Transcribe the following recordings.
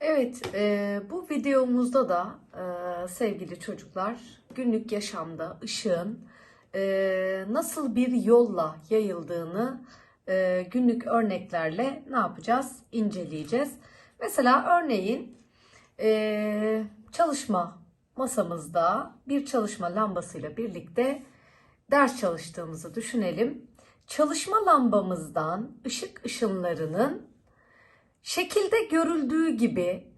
Evet, e, bu videomuzda da e, sevgili çocuklar günlük yaşamda ışığın e, nasıl bir yolla yayıldığını e, günlük örneklerle ne yapacağız? İnceleyeceğiz. Mesela örneğin e, çalışma masamızda bir çalışma lambasıyla birlikte ders çalıştığımızı düşünelim. Çalışma lambamızdan ışık ışınlarının şekilde görüldüğü gibi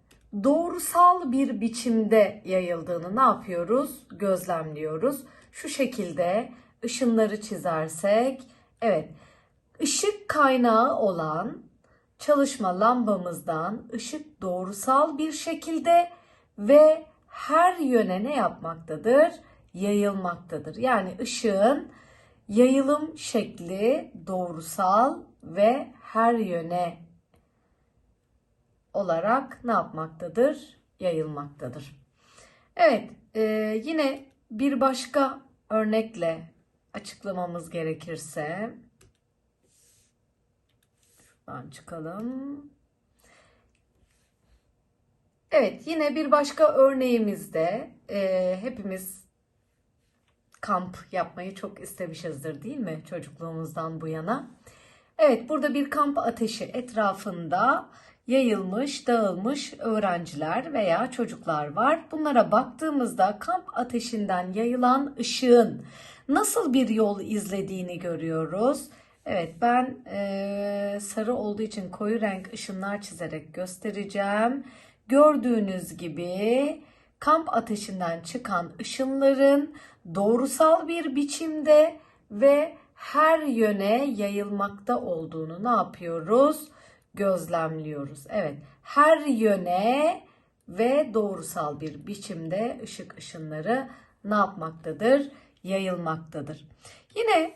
doğrusal bir biçimde yayıldığını ne yapıyoruz? Gözlemliyoruz. Şu şekilde ışınları çizersek, evet, ışık kaynağı olan çalışma lambamızdan ışık doğrusal bir şekilde ve her yöne ne yapmaktadır? Yayılmaktadır. Yani ışığın yayılım şekli doğrusal ve her yöne olarak ne yapmaktadır? Yayılmaktadır. Evet, e, yine bir başka örnekle açıklamamız gerekirse şuradan çıkalım. Evet, yine bir başka örneğimizde e, hepimiz kamp yapmayı çok istemişizdir değil mi çocukluğumuzdan bu yana? Evet, burada bir kamp ateşi etrafında yayılmış, dağılmış öğrenciler veya çocuklar var. Bunlara baktığımızda kamp ateşinden yayılan ışığın nasıl bir yol izlediğini görüyoruz. Evet ben eee, sarı olduğu için koyu renk ışınlar çizerek göstereceğim. Gördüğünüz gibi kamp ateşinden çıkan ışınların doğrusal bir biçimde ve her yöne yayılmakta olduğunu ne yapıyoruz? Gözlemliyoruz. Evet, her yöne ve doğrusal bir biçimde ışık ışınları ne yapmaktadır? Yayılmaktadır. Yine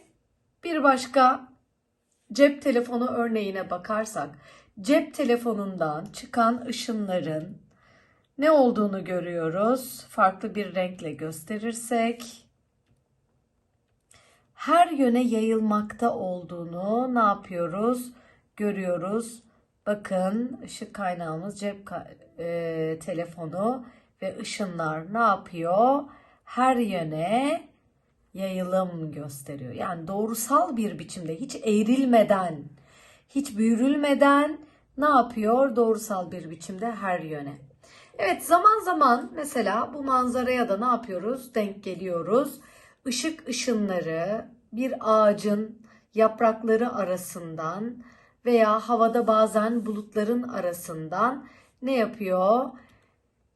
bir başka cep telefonu örneğine bakarsak, cep telefonundan çıkan ışınların ne olduğunu görüyoruz. Farklı bir renkle gösterirsek her yöne yayılmakta olduğunu ne yapıyoruz? Görüyoruz. Bakın ışık kaynağımız cep e, telefonu ve ışınlar ne yapıyor? Her yöne yayılım gösteriyor. Yani doğrusal bir biçimde hiç eğrilmeden, hiç büyürülmeden ne yapıyor? Doğrusal bir biçimde her yöne. Evet zaman zaman mesela bu manzaraya da ne yapıyoruz? Denk geliyoruz. Işık ışınları bir ağacın yaprakları arasından veya havada bazen bulutların arasından ne yapıyor?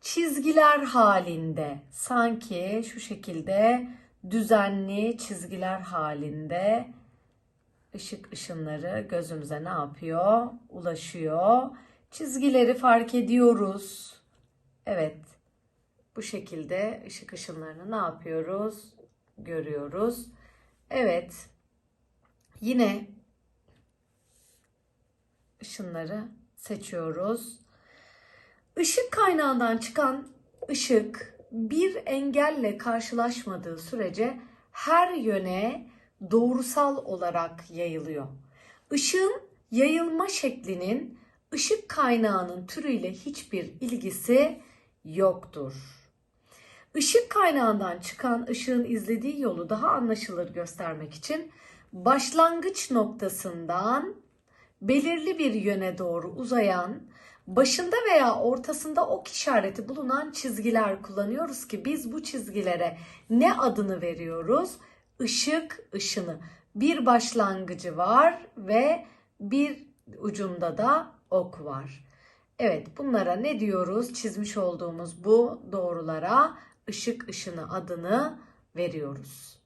Çizgiler halinde sanki şu şekilde düzenli çizgiler halinde ışık ışınları gözümüze ne yapıyor? Ulaşıyor. Çizgileri fark ediyoruz. Evet. Bu şekilde ışık ışınlarını ne yapıyoruz? Görüyoruz. Evet. Yine ışınları seçiyoruz. Işık kaynağından çıkan ışık bir engelle karşılaşmadığı sürece her yöne doğrusal olarak yayılıyor. Işığın yayılma şeklinin ışık kaynağının türüyle hiçbir ilgisi yoktur. Işık kaynağından çıkan ışığın izlediği yolu daha anlaşılır göstermek için başlangıç noktasından belirli bir yöne doğru uzayan, başında veya ortasında ok işareti bulunan çizgiler kullanıyoruz ki biz bu çizgilere ne adını veriyoruz? Işık ışını. Bir başlangıcı var ve bir ucunda da ok var. Evet bunlara ne diyoruz? Çizmiş olduğumuz bu doğrulara ışık ışını adını veriyoruz.